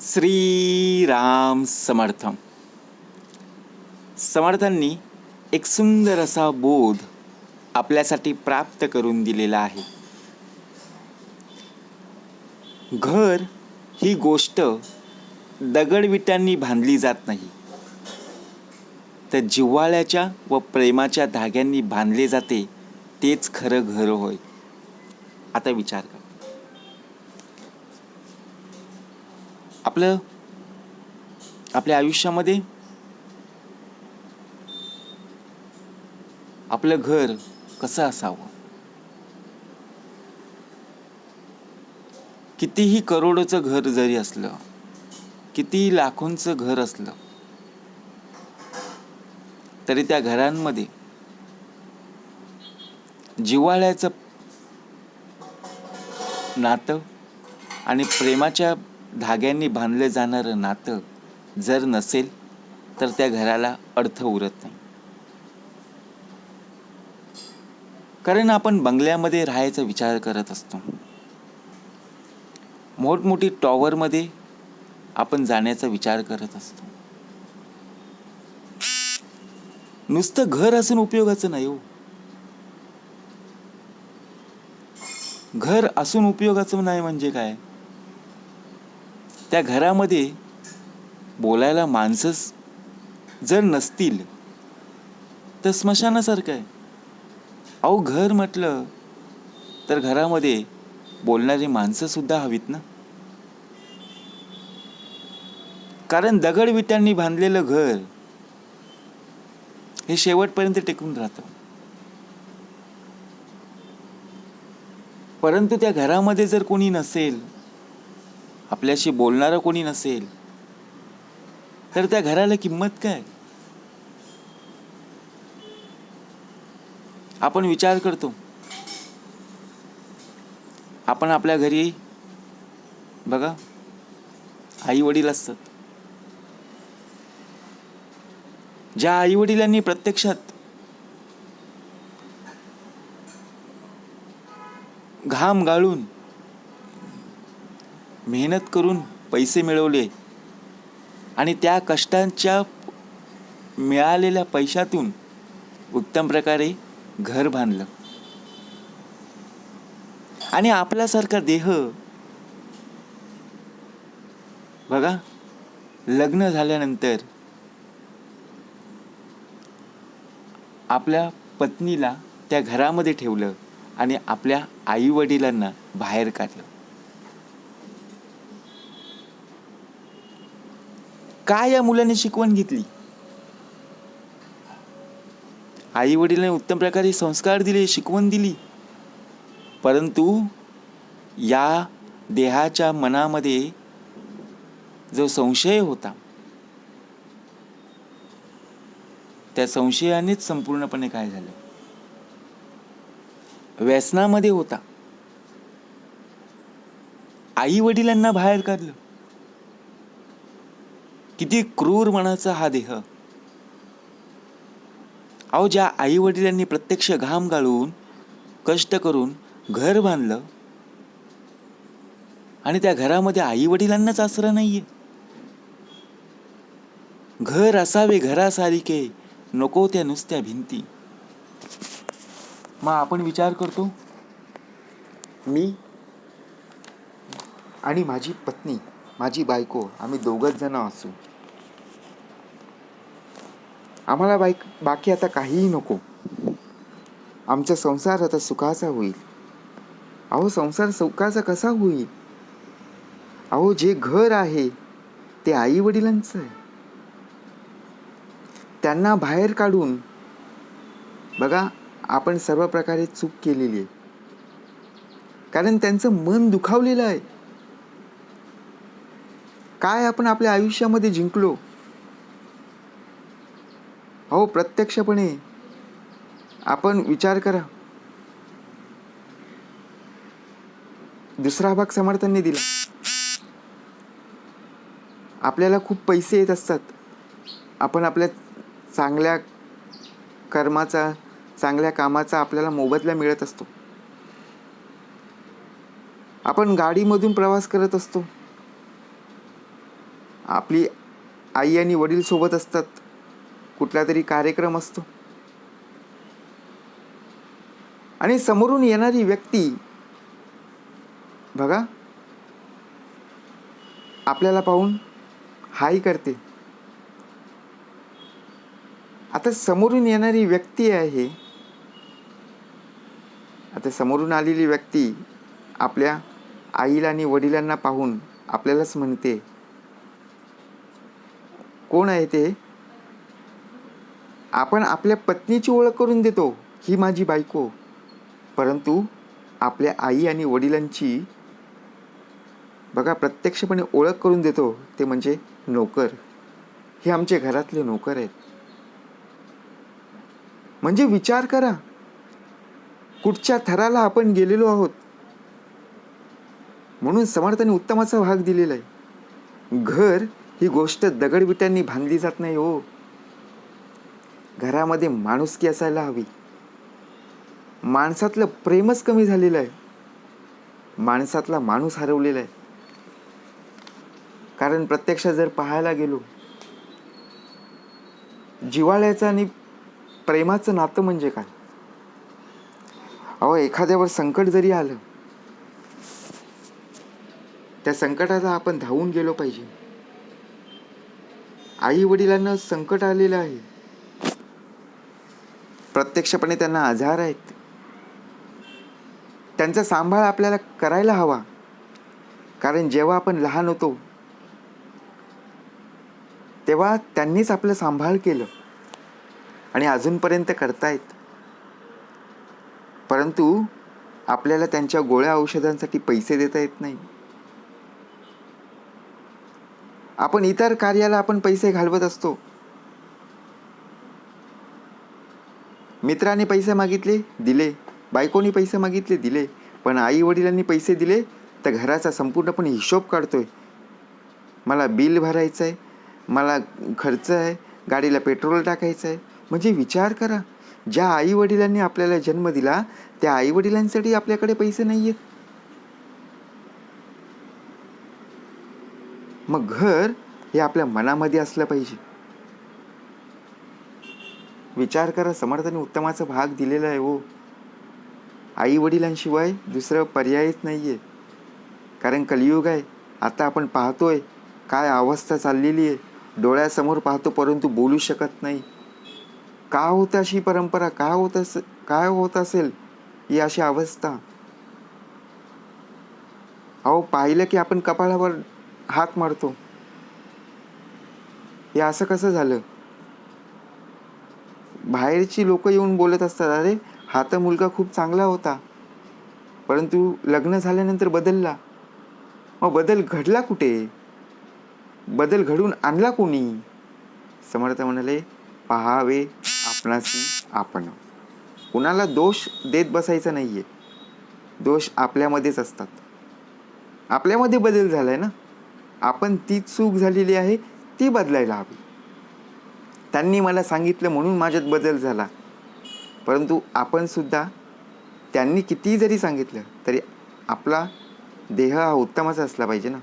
श्रीराम समर्थ समर्थांनी एक सुंदर असा बोध आपल्यासाठी प्राप्त करून दिलेला आहे. घर ही गोष्ट दगडविटांनी बांधली जात नाही. तर जिव्हाळ्याच्या व प्रेमाच्या धाग्यांनी बांधले जाते तेच खरं घर होय. आता विचार करा. आपलं आपल्या आयुष्यामध्ये आपलं घर कसं असावं? कितीही करोडोचं घर जरी असलं कितीही लाखोंचं घर असलं तरी त्या घरांमध्ये जिव्हाळ्याचं नातं आणि प्रेमाच्या धाग्यांनी बांधलं जाणारं नातं जर नसेल तर त्या घराला अर्थ उरत नाही. कारण आपण बंगल्यामध्ये राहायचा विचार करत असतो. मोठमोठी टॉवरमध्ये आपण जाण्याचा विचार करत असतो. नुसतं घर असून उपयोगाचं नाही हो. घर असून उपयोगाचं नाही म्हणजे काय? त्या घरामध्ये बोलायला माणसंच जर नसतील तर स्मशानासारखं आहे. अहो घर म्हटलं तर घरामध्ये बोलणारी माणसंसुद्धा हवीत ना? कारण दगड विटांनी बांधलेलं घर हे शेवटपर्यंत टिकून राहतं. परंतु त्या घरामध्ये जर कोणी नसेल आपल्याशी बोलणारं कोणी नसेल तर त्या घराला किंमत काय? आपण विचार करतो. आपण आपल्या घरी बघा आई वडील असतात. ज्या आई वडिलांनी प्रत्यक्षात घाम गाळून मेहनत करून पैसे मिळवले आणि त्या कष्टांच्या मिळालेल्या पैशातून उत्तम प्रकारे घर बांधलं. आणि आपल्यासारखा देह बघा लग्न झाल्यानंतर आपल्या पत्नीला त्या घरामध्ये ठेवलं आणि आपल्या आई वडिलांना बाहेर काढलं. काय या मुलाने शिकवण घेतली? आई वडिलांनी उत्तम प्रकारे संस्कार दिले शिकवण दिली. परंतु या देहाच्या मनामध्ये जो संशय होता त्या संशयानेच संपूर्णपणे काय झालं? व्यसनामध्ये होता. आई वडिलांना बाहेर काढलं. किती क्रूर मनाचा हा देह. अहो ज्या आई वडिलांनी प्रत्यक्ष घाम गाळून कष्ट करून घर बांधलं आणि त्या घरामध्ये आई वडिलांनाच आसरा नाहीये. घर असावे घरासारिके नको त्या नुसत्या भिंती. मग आपण विचार करतो. मी आणि माझी पत्नी माझी बायको आम्ही दोघच जण असू. आम्हाला बाईक बाकी आता काहीही नको. आमचा संसार आता सुखाचा होईल. अहो संसार सुखाचा कसा होईल? अहो जे घर आहे ते आई वडिलांचं आहे. त्यांना बाहेर काढून बघा आपण सर्व प्रकारे चूक केलेली आहे. कारण त्यांचं मन दुखावलेलं आहे. काय आपण आपल्या आयुष्यामध्ये जिंकलो? हो प्रत्यक्षपणे. आपण विचार करा. दुसरा भाग समर्थांनी दिला. आपल्याला खूप पैसे येत असतात. आपण आपल्या चांगल्या कर्माचा चांगल्या कामाचा आपल्याला मोबदला मिळत असतो. आपण गाडीमधून प्रवास करत असतो. आपली आई आणि वडील सोबत असतात. कुठला तरी कार्यक्रम असतो. आणि समोरून येणारी व्यक्ती बघा आपल्याला पाहून हाय करते. आता समोरून येणारी व्यक्ती आहे. आता समोरून आलेली व्यक्ती आपल्या आईला आणि वडिलांना पाहून आपल्यालाच म्हणते कोण आहे ते? आपण आपल्या पत्नीची ओळख करून देतो ही माझी बायको. परंतु आपल्या आई आणि वडिलांची बघा प्रत्यक्षपणे ओळख करून देतो ते म्हणजे नोकर. हे आमचे घरातले नोकर आहेत. म्हणजे विचार करा कुठच्या थराला आपण गेलेलो आहोत? म्हणून समर्थाने उत्तमाचा भाग दिलेला आहे. घर ही गोष्ट दगडविटांनी बांधली जात नाही हो. घरामध्ये माणुसकी असायला हवी. माणसातलं प्रेमच कमी झालेलं आहे. माणसातला माणूस हरवलेला आहे. कारण प्रत्यक्ष जर पाहायला गेलो जिवाळ्याचं आणि प्रेमाचं नातं म्हणजे काय? अहो एखाद्यावर संकट जरी आलं त्या संकटाला आपण धावून गेलो पाहिजे. आई वडिलांना संकट आलेलं आहे. प्रत्यक्षपणे त्यांना आजार आहेत. त्यांचा सांभाळ आपल्याला करायला हवा. कारण जेव्हा आपण लहान होतो तेव्हा त्यांनीच आपलं सांभाळ केलं. आणि अजूनपर्यंत करतायत. परंतु आपल्याला त्यांच्या गोळ्या औषधांसाठी पैसे देता येत नाही. आपण इतर कार्याला आपण पैसे घालवत असतो. मित्राने पैसे मागितले दिले. बायकोनी पैसे मागितले दिले. पण आई वडिलांनी पैसे दिले तर घराचा संपूर्णपणे हिशोब काढतोय. मला बिल भरायचं आहे मला खर्च आहे गाडीला पेट्रोल टाकायचं आहे म्हणजे विचार करा. ज्या आई वडिलांनी आपल्याला जन्म दिला त्या आई वडिलांसाठी आपल्याकडे पैसे नाही आहेत मग घर हे आपल्या मनामध्ये असलं पाहिजे. विचार करा समर्थाने उत्तमाचा भाग दिलेला आहे हो. आई वडिलांशिवाय दुसरं पर्यायच नाही आहे कारण कलियुग आहे आता आपण पाहतोय काय अवस्था चाललेली आहे. डोळ्यासमोर पाहतो परंतु बोलू शकत नाही. का होत अशी परंपरा? का होत अस काय होत असेल ही अशी अवस्था? अहो पाहिलं की आपण कपाळावर हात मारतो. हे असं कसं झालं? बाहेरची लोक येऊन बोलत असतात अरे हा तर मुलगा खूप चांगला होता. परंतु लग्न झाल्यानंतर बदलला. मग बदल घडला कुठे? बदल घडून आणला कोणी? समर्थ म्हणाले पहावे आपणासी आपण. कुणाला दोष देत बसायचा नाहीये. दोष आपल्यामध्येच असतात. आपल्यामध्ये बदल झालाय ना? आपण ती चूक झालेली आहे ती बदलायला हवी. त्यांनी मला सांगितलं म्हणून माझ्यात बदल झाला. परंतु आपण सुद्धा त्यांनी कितीही जरी सांगितलं तरी आपला देह हा उत्तमाचा असला पाहिजे ना.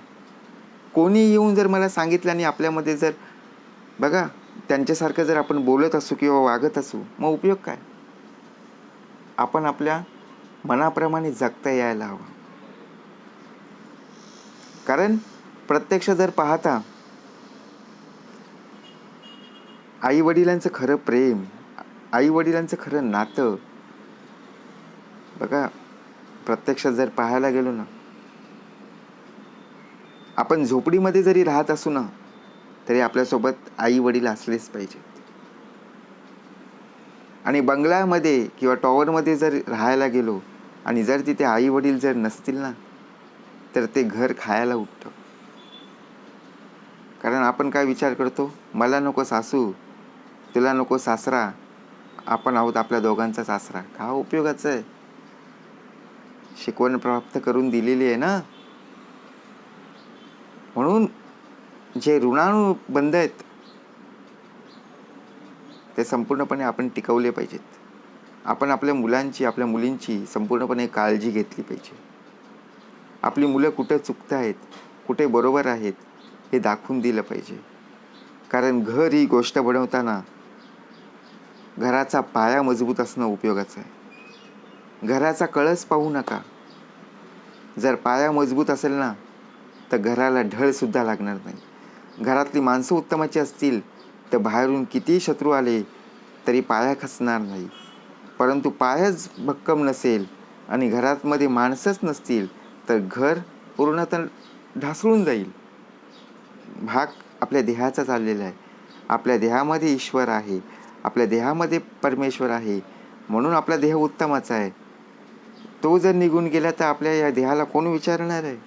कोणी येऊन जर मला सांगितलं आणि आपल्यामध्ये जर बघा त्यांच्यासारखं जर आपण बोलत असू किंवा वागत असू मग उपयोग काय? आपण आपल्या मनाप्रमाणे जगता यायला हवं. कारण प्रत्यक्ष जर पाहता आई वडिलांचं खरं प्रेम आई वडिलांचं खरं नातं बघा प्रत्यक्षात जर पाहायला गेलो ना आपण झोपडीमध्ये जरी राहत असू ना तरी आपल्यासोबत आई वडील असलेच पाहिजेत आणि बंगल्यामध्ये किंवा टॉवरमध्ये जर राहायला गेलो आणि जर तिथे आई वडील जर नसतील ना तर ते घर खायला उठतं कारण आपण काय विचार करतो? मला नको सासू तुला नको सासरा. आपण आहोत आपल्या दोघांचा सासरा. का हो उपयोगाचं आहे? शिकवण प्राप्त करून दिलेली आहे ना? म्हणून जे ऋणानुबंध आहेत ते संपूर्णपणे आपण टिकवले पाहिजेत. आपण आपल्या मुलांची आपल्या मुलींची संपूर्णपणे काळजी घेतली पाहिजे. आपली मुलं कुठं चुकत आहेत कुठे बरोबर आहेत हे दाखवून दिलं पाहिजे. कारण घर ही गोष्ट बनवताना घराचा पाया मजबूत असणं उपयोगाचं आहे. घराचा कळस पाहू नका. जर पाया मजबूत असेल ना तर घराला ढळसुद्धा लागणार नाही. घरातली माणसं उत्तमाची असतील तर बाहेरून कितीही शत्रू आले तरी पाया खचणार नाही. परंतु पायच भक्कम नसेल आणि घरातमध्ये माणसंच नसतील तर घर पूर्णतः ढासळून जाईल. भाग आपल्या देहाचा चाललेला आहे. आपल्या देहामध्ये ईश्वर आहे. आपल्या देहामध्ये परमेश्वर आहे म्हणून आपला देह उत्तमाचा आहे. तो जर निघून गेला तर आपल्या या देहाला कोण विचारणार आहे?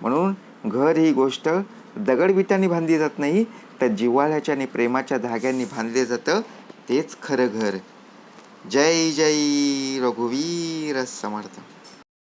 म्हणून घर ही गोष्ट दगडविटांनी बांधली जात नाही तर जिव्हाळ्याच्या आणि प्रेमाच्या धाग्यांनी बांधले जातं तेच खरं घर. जय जय रघुवीर समर्थ.